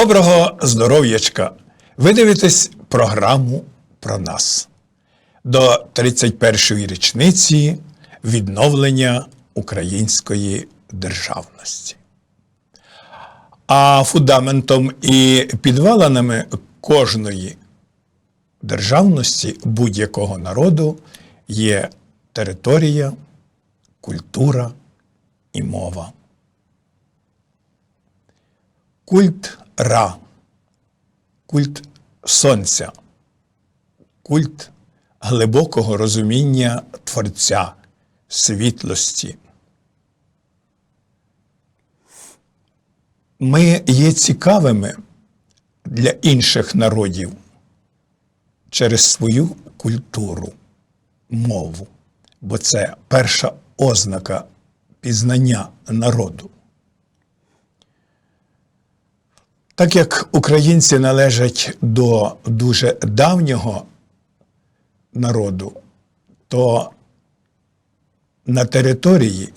Доброго здоров'ячка! Ви дивитесь програму про нас до 31-ї річниці відновлення української державності. А фундаментом і підвалинами кожної державності будь-якого народу є територія, культура і мова. Культ Ра, культ Сонця, культ глибокого розуміння Творця, світлості. Ми є цікавими для інших народів через свою культуру, мову, бо це перша ознака пізнання народу. Так як українці належать до дуже давнього народу, то на території,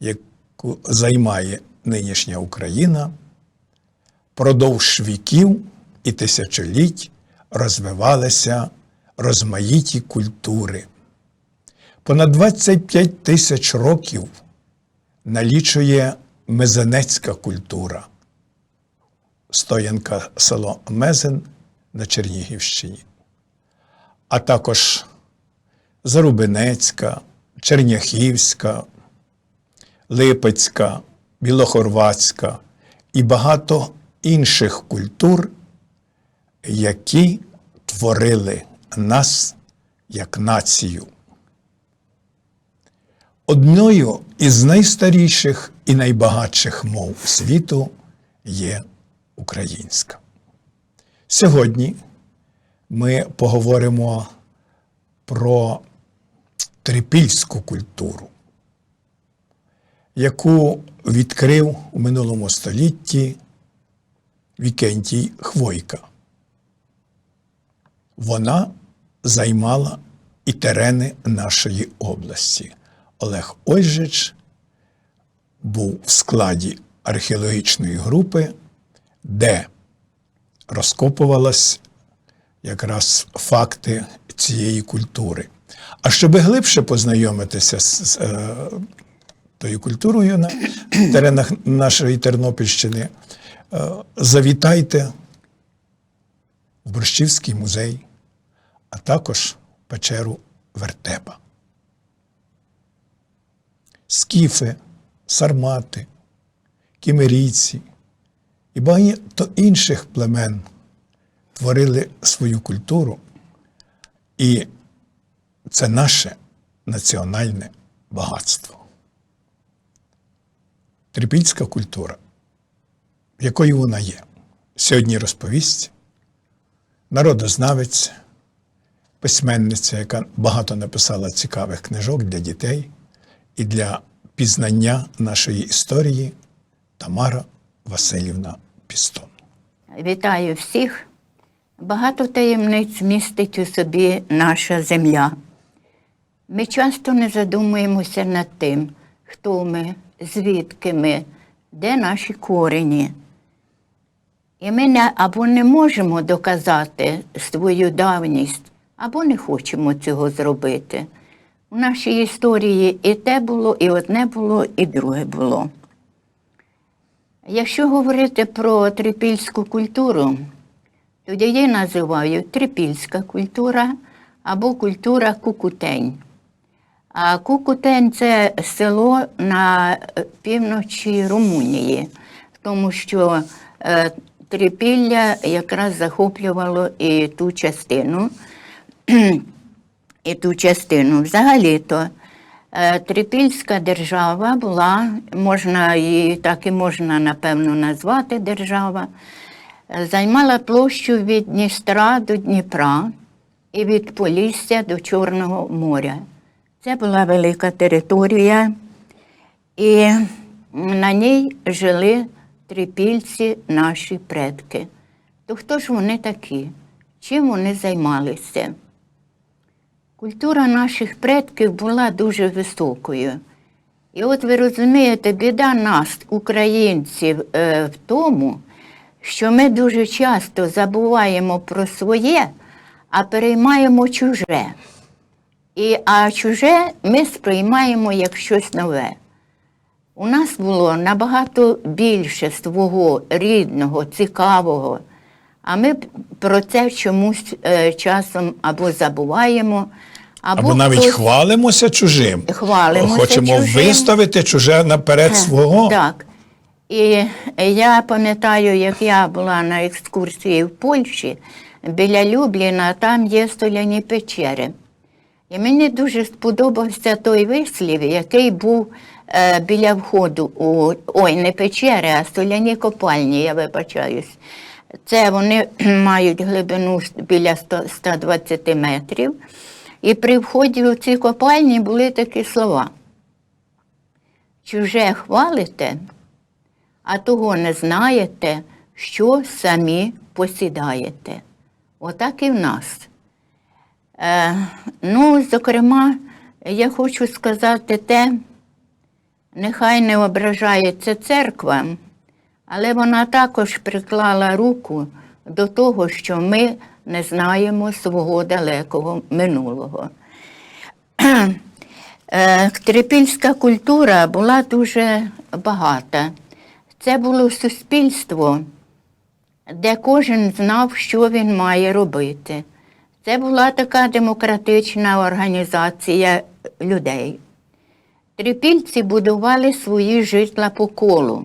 яку займає нинішня Україна, продовж віків і тисячоліть розвивалися розмаїті культури. Понад 25 тисяч років налічує мезенецька культура стоянка село Мезен на Чернігівщині, а також Зарубинецька, Черняхівська, Липецька, Білохорватська і багато інших культур, які творили нас як націю. Одною із найстаріших і найбагатших мов світу є українська. Сьогодні ми поговоримо про трипільську культуру, яку відкрив у минулому столітті Вікентій Хвойка. Вона займала і терени нашої області. Олег Ольжич був в складі археологічної групи де розкопувалась якраз факти цієї культури. А щоб глибше познайомитися з, з е, тою культурою на теренах нашої Тернопільщини, е, завітайте в Борщівський музей, а також печеру Вертепа. Скіфи, сармати, кімерійці – і багато інших племен творили свою культуру, і це наше національне багатство. Трипільська культура, якою вона є, сьогодні розповість народознавець, письменниця, яка багато написала цікавих книжок для дітей і для пізнання нашої історії Тамара Васильівна Пістон. Вітаю всіх. Багато таємниць містить у собі наша земля. Ми часто не задумуємося над тим, хто ми, звідки ми, де наші корені. І ми не, або не можемо доказати свою давність, або не хочемо цього зробити. У нашій історії і те було, і одне було, і друге було. Якщо говорити про трипільську культуру, то її називають трипільська культура або культура Кукутень. А Кукутень це село на півночі Румунії, тому що е, Трипілля якраз захоплювало і ту частину, і ту частину. Взагалі-то Трипільська держава була, можна її так і можна, напевно, назвати держава, е, займала площу від Дністра до Дніпра і від Полісся до Чорного моря. Це була велика територія, і на ній жили трипільці наші предки. То хто ж вони такі? Чим вони займалися? Культура наших предків була дуже високою. І от ви розумієте, біда нас, українців, е, в тому, що ми дуже часто забуваємо про своє, а переймаємо чуже. І, а чуже ми сприймаємо як щось нове. У нас було набагато більше свого рідного, цікавого, а ми про це чомусь е, часом або забуваємо, або, Або навіть хтось- хвалимося чужим. Хвалимося Хочемо чужим. виставити чуже наперед свого. Так. І я пам'ятаю, як я була на екскурсії в Польщі, біля Любліна, там є столяні печери. І мені дуже сподобався той вислів, який був е, біля входу у ой, не печери, а столяні копальні, я вибачаюсь. Це вони мають глибину біля 100 120 метрів. І при вході у ці копальні були такі слова. Чуже хвалите, а того не знаєте, що самі посідаєте. Отак і в нас. Е, ну, зокрема, я хочу сказати те, нехай не ображається церква, але вона також приклала руку до того, що ми не знаємо свого далекого минулого. Трипільська культура була дуже багата. Це було суспільство, де кожен знав, що він має робити. Це була така демократична організація людей. Трипільці будували свої житла по колу,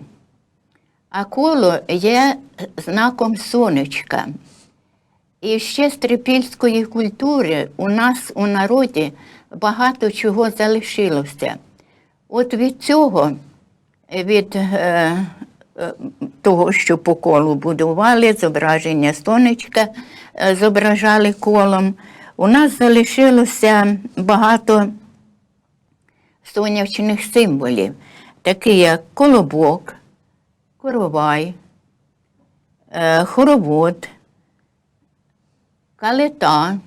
а коло є знаком сонечка. І ще з трипільської культури у нас у народі багато чого залишилося. От від цього, від е, е, того, що по колу будували, зображення сонечка е, зображали колом, у нас залишилося багато сонячних символів, такі як колобок, коровай, е, хоровод, калита,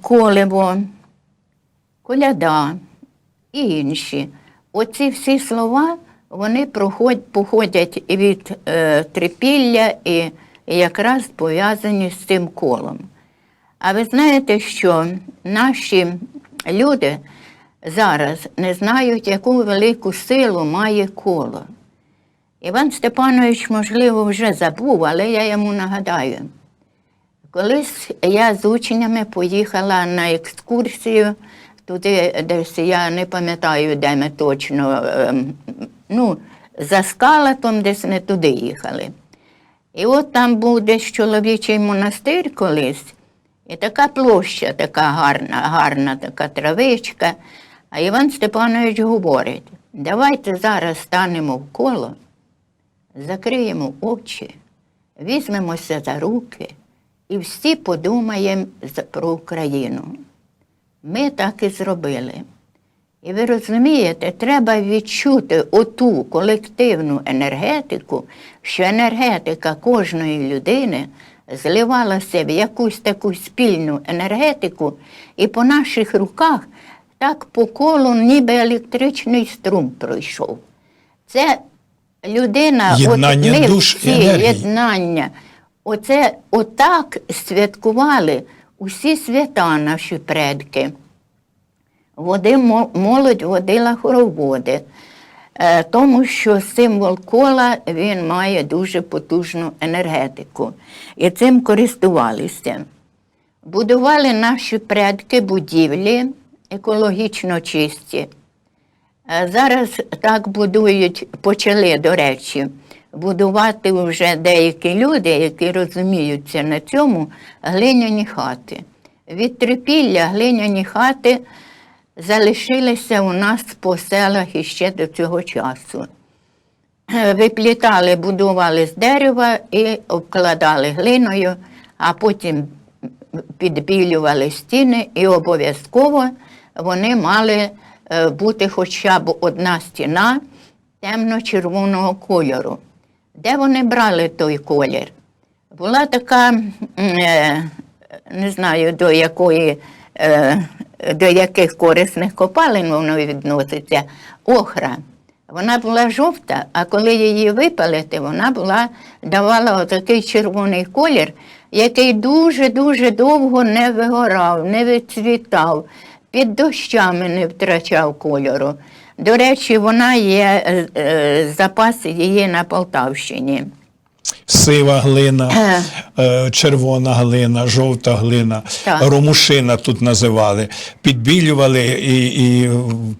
колево, коляда і інші. Оці всі слова вони походять від е, трипілля і якраз пов'язані з цим колом. А ви знаєте, що наші люди зараз не знають, яку велику силу має коло. Іван Степанович, можливо, вже забув, але я йому нагадаю. Колись я з учнями поїхала на екскурсію туди, десь я не пам'ятаю, де ми точно, ем, ну, за скалатом десь не туди їхали. І от там був десь чоловічий монастир колись, і така площа, така гарна, гарна така травичка. А Іван Степанович говорить: давайте зараз станемо в коло, закриємо очі, візьмемося за руки і всі подумаємо про Україну. Ми так і зробили. І ви розумієте, треба відчути оту колективну енергетику, що енергетика кожної людини зливалася в якусь таку спільну енергетику, і по наших руках так по колу ніби електричний струм пройшов. Це людина, Єднання от ми душ всі, єднання. Оце отак святкували усі свята наші предки. Води, молодь водила хороводи, е, тому що символ кола він має дуже потужну енергетику. І цим користувалися. Будували наші предки будівлі екологічно чисті. Е, Зараз так будують, почали, до речі, будувати вже деякі люди, які розуміються на цьому, глиняні хати. Від трипілля глиняні хати залишилися у нас по селах іще до цього часу. Е, Виплітали, будували з дерева і обкладали глиною, а потім підбілювали стіни, і обов'язково вони мали е, бути хоча б одна стіна темно-червоного кольору. Де вони брали той колір? Була така, е, не знаю, до якої, е, до яких корисних копалин воно відноситься, охра. Вона була жовта, а коли її випалити, вона була, давала отакий червоний колір, який дуже-дуже довго не вигорав, не відцвітав, під дощами не втрачав кольору. До речі, вона є е, е, запас її на Полтавщині. Сива глина, е, червона глина, жовта глина, Так. ромушина тут називали. Підбілювали і, і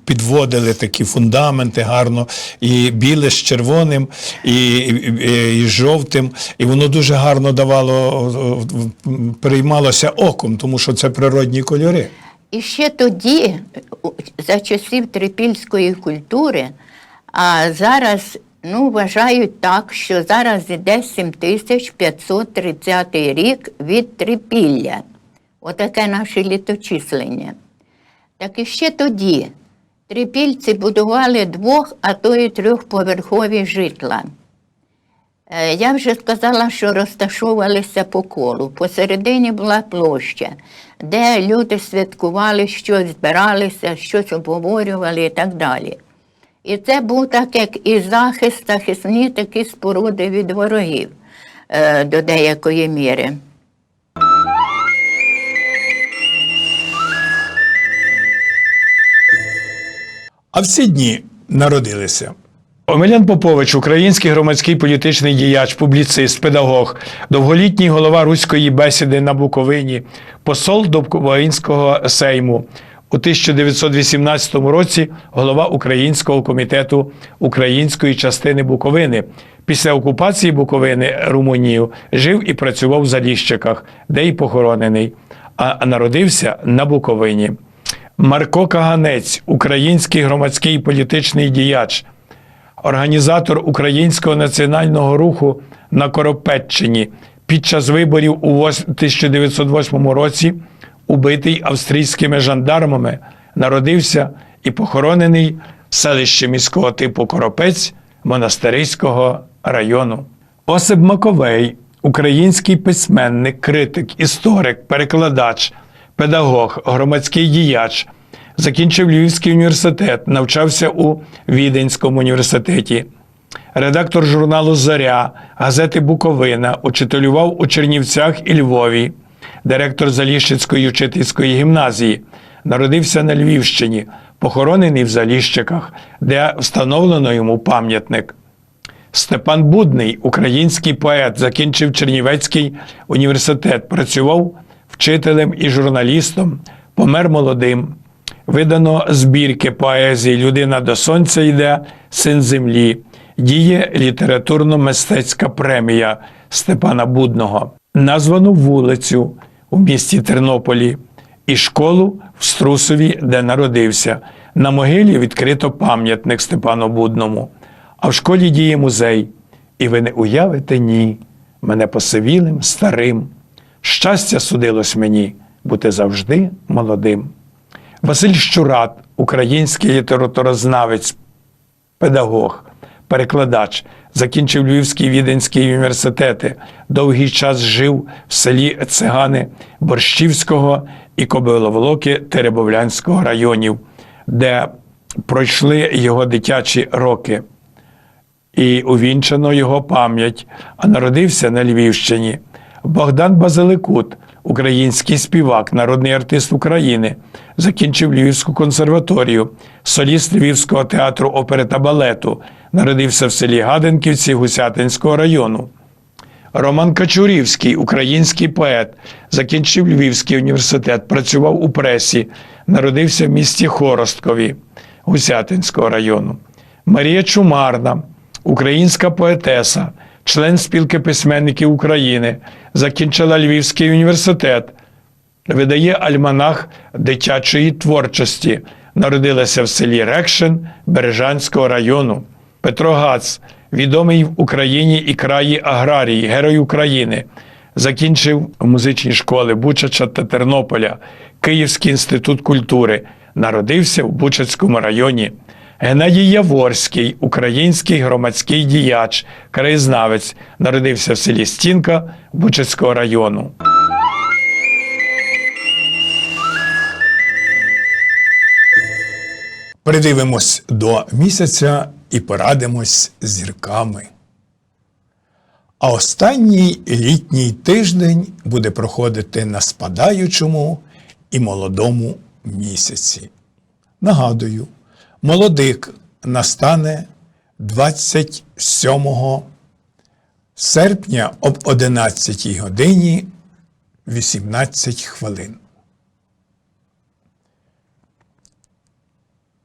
підводили такі фундаменти гарно, і біле з червоним, і, і, і жовтим. І воно дуже гарно давало, о, оком, тому що це природні кольори. І ще тоді, за часів трипільської культури, а зараз ну, вважають так, що зараз іде 7530 рік від трипілля. Отаке наше літочислення. Так і ще тоді трипільці будували двох, а то й трьохповерхові житла. Е, Я вже сказала, що розташовувалися по колу. Посередині була площа, де люди святкували, щось збиралися, щось обговорювали і так далі. І це був так, як і захист, захисні такі споруди від ворогів е, до деякої міри. А в ці дні народилися Омелян Попович, український громадський політичний діяч, публіцист, педагог, довголітній голова руської бесіди на Буковині, посол до Буковинського сейму. У 1918 році голова Українського комітету української частини Буковини. Після окупації Буковини Румунією жив і працював в Заліщиках, де й похоронений, а народився на Буковині. Марко Каганець, український громадський політичний діяч, організатор українського національного руху на Коропеччині під час виборів у вос- 1908 році, убитий австрійськими жандармами, народився і похоронений в селищі міського типу Коропець Монастириського району. Осип Маковей, український письменник, критик, історик, перекладач, педагог, громадський діяч. Закінчив Львівський університет, навчався у Віденському університеті. Редактор журналу Зоря, газети Буковина, учителював у Чернівцях і Львові, директор Заліщицької вчительської гімназії. Народився на Львівщині, похоронений в Заліщиках, де встановлено йому пам'ятник. Степан Будний, український поет, закінчив Чернівецький університет, працював вчителем і журналістом, помер молодим. Видано збірки поезії Людина до сонця йде, син землі. Діє літературно-мистецька премія Степана Будного. Названо вулицю у місті Тернополі і школу в Струсові, де народився. На могилі відкрито пам'ятник Степану Будному. А в школі діє музей. І ви не уявите ні, мене посивілим, старим. Щастя судилось мені бути завжди молодим. Василь Щурат, український літературознавець, педагог, перекладач, закінчив Львівський Віденський університети, довгий час жив в селі Цигани Борщівського і Кобиловолоки Теребовлянського районів, де пройшли його дитячі роки. І увінчано його пам'ять, а народився на Львівщині. Богдан Базиликут, український співак, народний артист України, закінчив Львівську консерваторію, соліст Львівського театру опери та балету, народився в селі Гаденківці Гусятинського району. Роман Качурівський, український поет, закінчив Львівський університет, працював у пресі, народився в місті Хоросткові Гусятинського району. Марія Чумарна, українська поетеса, член спілки письменників України, закінчила Львівський університет, видає альманах дитячої творчості. Народилася в селі Рекшин Бережанського району. ПетроГац, відомий в Україні і краї аграрії, герой України. Закінчив музичні школи Бучача та Тернополя, Київський інститут культури. Народився в Бучацькому районі. Геннадій Яворський, український громадський діяч, краєзнавець, народився в селі Стінка Бучацького району. Придивимось до місяця і порадимось зірками. А останній літній тиждень буде проходити на спадаючому і молодому місяці. Нагадую, молодик настане 27 серпня об 11 годині 18 хвилин.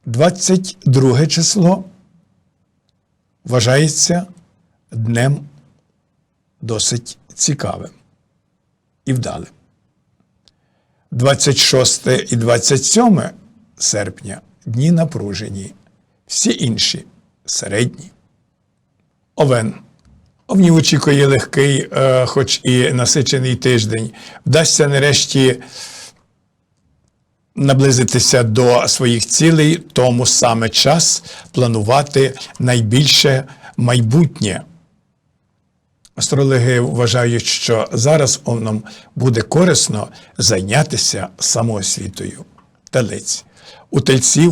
22 число вважається днем досить цікавим і вдалим. 26 і 27 серпня дні напружені, всі інші середні. Овен. Овнів очікує легкий, е, хоч і насичений тиждень. Вдасться нарешті наблизитися до своїх цілей, тому саме час планувати найбільше майбутнє. Астрологи вважають, що зараз нам буде корисно зайнятися самоосвітою. Телець. У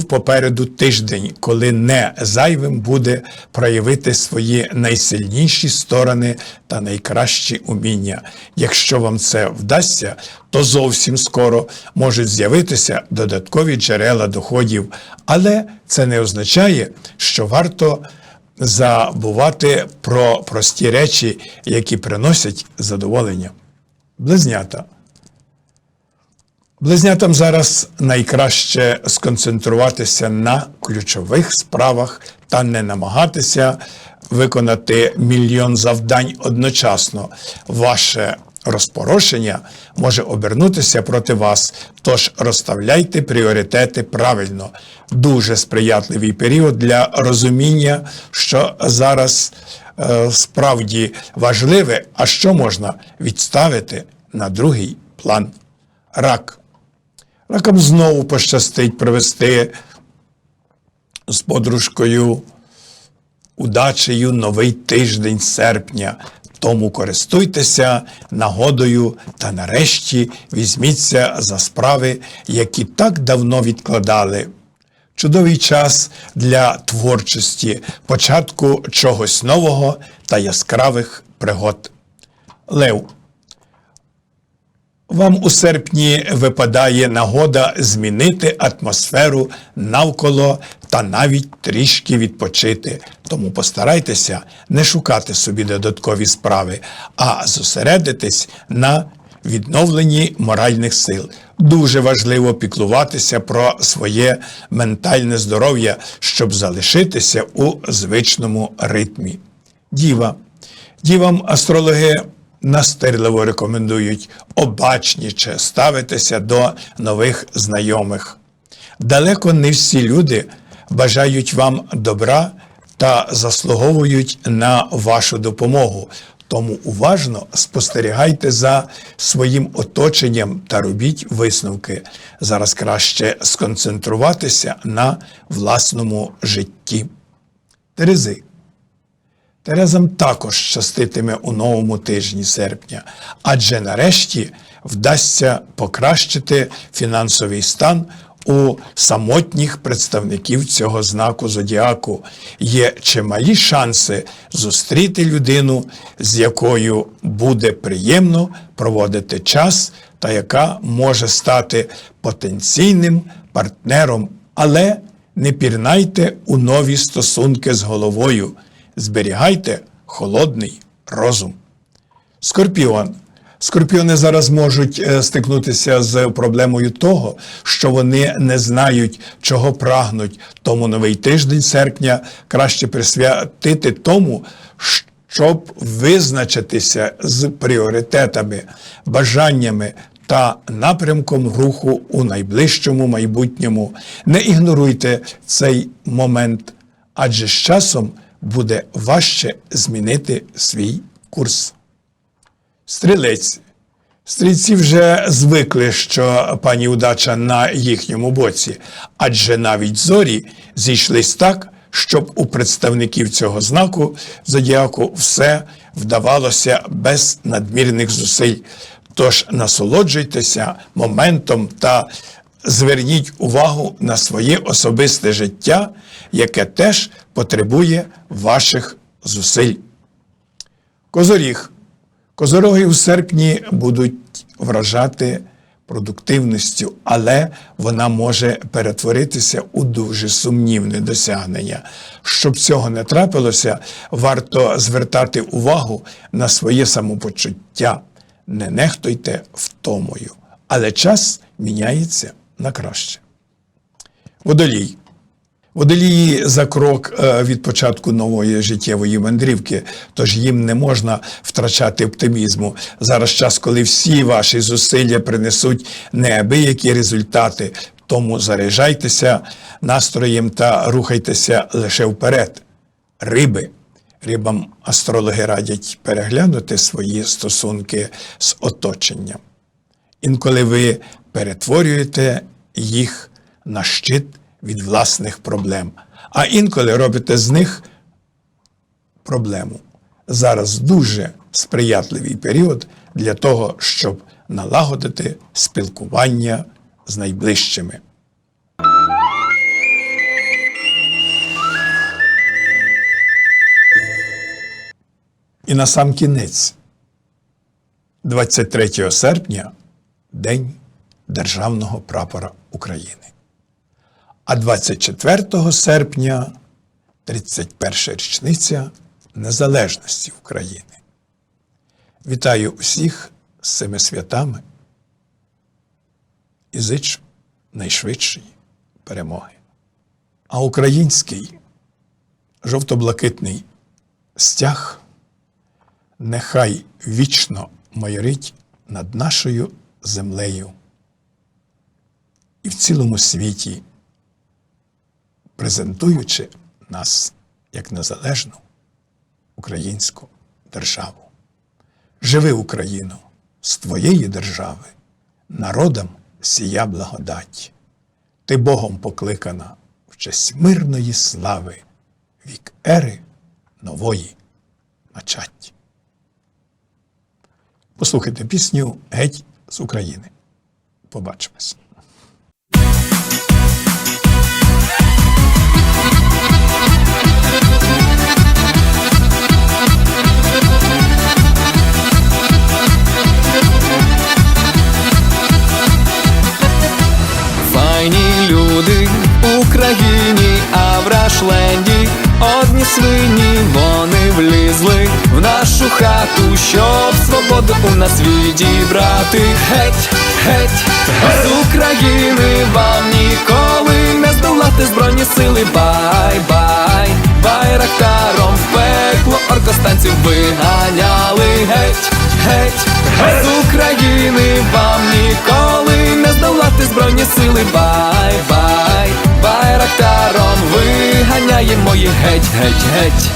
попереду тиждень, коли не зайвим буде проявити свої найсильніші сторони та найкращі уміння. Якщо вам це вдасться, то зовсім скоро можуть з'явитися додаткові джерела доходів, але це не означає, що варто забувати про прості речі, які приносять задоволення. Близнята. Близнятам зараз найкраще сконцентруватися на ключових справах та не намагатися виконати мільйон завдань одночасно. Ваше розпорошення може обернутися проти вас, тож розставляйте пріоритети правильно. Дуже сприятливий період для розуміння, що зараз е, справді важливе, а що можна відставити на другий план. Рак. Ракам знову пощастить провести з подружкою удачею новий тиждень серпня. Тому користуйтеся нагодою та нарешті візьміться за справи, які так давно відкладали. Чудовий час для творчості, початку чогось нового та яскравих пригод. Лев. Вам у серпні випадає нагода змінити атмосферу навколо та навіть трішки відпочити. Тому постарайтеся не шукати собі додаткові справи, а зосередитись на відновленні моральних сил. Дуже важливо піклуватися про своє ментальне здоров'я, щоб залишитися у звичному ритмі. Діва. Дівам астрологи настирливо рекомендують обачніше ставитися до нових знайомих. Далеко не всі люди бажають вам добра та заслуговують на вашу допомогу. Тому уважно спостерігайте за своїм оточенням та робіть висновки. Зараз краще сконцентруватися на власному житті. Терези. Терезам також щаститиме у новому тижні серпня, адже нарешті вдасться покращити фінансовий стан у самотніх представників цього знаку зодіаку. Є чималі шанси зустріти людину, з якою буде приємно проводити час та яка може стати потенційним партнером, але не пірнайте у нові стосунки з головою зберігайте холодний розум. Скорпіон. Скорпіони зараз можуть е, стикнутися з проблемою того, що вони не знають, чого прагнуть. Тому новий тиждень серпня краще присвятити тому, щоб визначитися з пріоритетами, бажаннями та напрямком руху у найближчому майбутньому. Не ігноруйте цей момент, адже з часом буде важче змінити свій курс. Стрілець. Стрільці вже звикли, що пані удача на їхньому боці, адже навіть зорі зійшлись так, щоб у представників цього знаку зодіаку все вдавалося без надмірних зусиль. Тож насолоджуйтеся моментом та зверніть увагу на своє особисте життя, яке теж потребує ваших зусиль. Козоріг. Козороги у серпні будуть вражати продуктивністю, але вона може перетворитися у дуже сумнівне досягнення. Щоб цього не трапилося, варто звертати увагу на своє самопочуття. Не нехтуйте втомою, але час міняється на краще. Водолій. Водолії за крок е, від початку нової життєвої мандрівки, тож їм не можна втрачати оптимізму. Зараз час, коли всі ваші зусилля принесуть неабиякі результати, тому заряджайтеся настроєм та рухайтеся лише вперед. Риби. Рибам астрологи радять переглянути свої стосунки з оточенням. Інколи ви перетворюєте їх на щит від власних проблем, а інколи робите з них проблему. Зараз дуже сприятливий період для того, щоб налагодити спілкування з найближчими. І на сам кінець, 23 серпня, День Державного прапора України. А 24 серпня 31 річниця Незалежності України. Вітаю усіх з цими святами і зичу найшвидшої перемоги. А український жовто-блакитний стяг нехай вічно майорить над нашою землею і в цілому світі, презентуючи нас як незалежну українську державу. Живи Україну з твоєї держави, народам сія благодать. Ти Богом покликана в честь мирної слави, вік ери нової начать. Послухайте пісню Геть з України. Побачимось. Україні, а в Рашленді одні свині, вони влізли в нашу хату, щоб свободу у нас відібрати. Геть, геть, з України вам ніколи не здолати збройні сили. Бай, бай, байрактаром в пекло оркостанців виганяли. Геть, геть, з України вам ніколи не здолати збройні сили. Бай, бай, байрактаром виганяємо їх геть, геть, геть.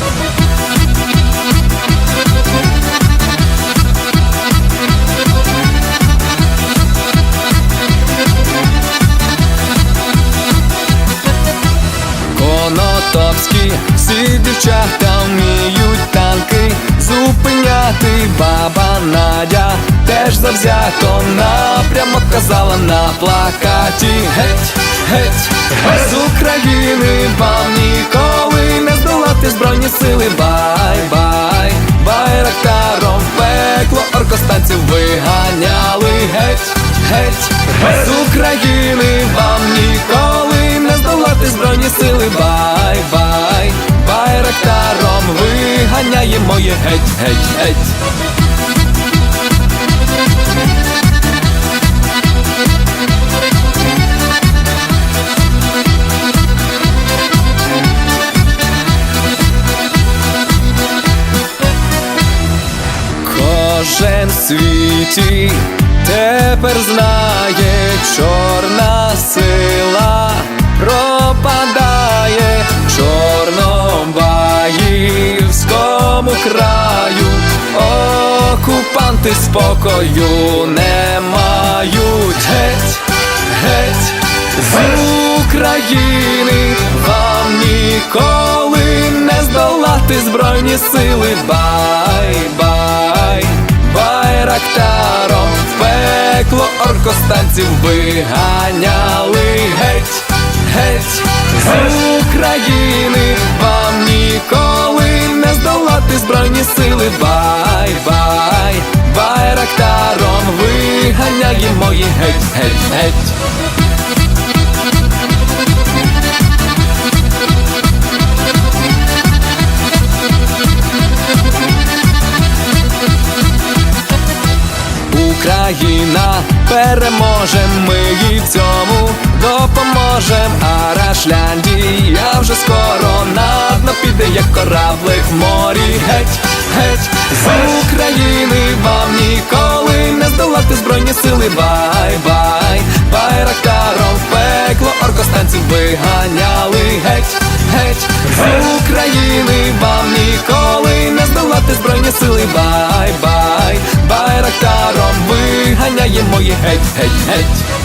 Конотопські, всі дівчата вміють танки зупиняти. Баба Надя теж завзято напрямок казала на плакаті. Геть, геть, з України вам ніколи не здолати збройні сили. Бай, бай, байрактаром пекло оркостанців виганяли. Геть, геть, з України вам ніколи не здолати збройні сили. Бай, бай, байрактаром виганяємо їх. Геть, геть, геть світі. Тепер знає, чорна сила. Пропадає в чорнобаївському краю. Окупанти спокою не мають. Геть, геть з України. Вам ніколи не здолати збройні сили. Бай, бай, байрактаром в пекло оркостанців виганяли. Геть, геть з України. Вам ніколи не здолати збройні сили. Бай, бай, байрактаром виганяємо їх. Геть, геть, геть. Україна переможе, ми їй в цьому допоможем. А Рашляндія вже скоро на дно піде, як кораблик в морі. Геть, геть з України вам ніколи не здолати збройні сили. Бай, бай, байрактаром в пекло оркостанців виганяли. Геть, геть з України вам ніколи не здолати збройні сили. Бай, бай, байрактаром виганяємо їх геть, геть, геть.